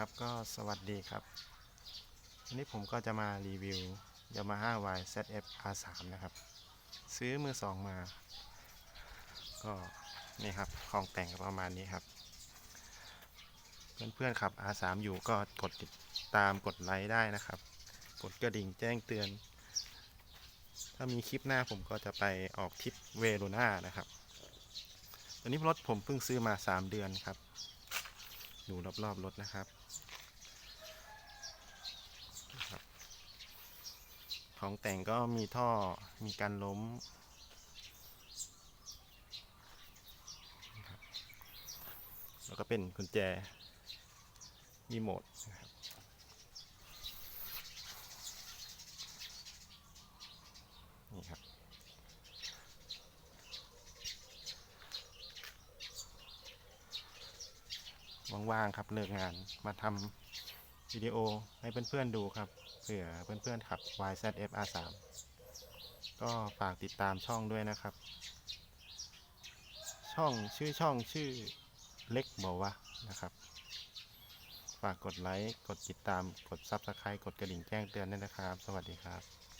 ครับก็สวัสดีครับ วันนี้ผมก็จะมารีวิว Yamaha YZF R3 นะครับ ซื้อมือสองมา ก็นี่ครับของแต่งประมาณนี้ครับ เพื่อนๆขับ R3 อยู่ก็กดติดตามกดไลค์ได้นะครับ กดกระดิ่งแจ้งเตือน ถ้ามีคลิปหน้าผมก็จะไปออกทริปเวโรนานะครับ ตอนนี้รถผมเพิ่งซื้อมา 3 เดือนครับ ดูรอบๆรถนะครับนะครับ ของแต่งก็มีท่อมีการล้มแล้วก็เป็นกุญแจรีโมทนะครับนี่ครับ ว่างๆครับเลิกงานมาทำวิดีโอให้เพื่อนๆดูครับเผื่อเพื่อนๆขับ YZF R3 ก็ฝากติดตามช่องด้วยนะครับ ช่องชื่อช่องชื่อเล็กบอกว่านะครับ ฝากกดไลค์ กดติดตามกด Subscribe กดกระดิ่งแจ้งเตือนด้วยนะครับ สวัสดีครับ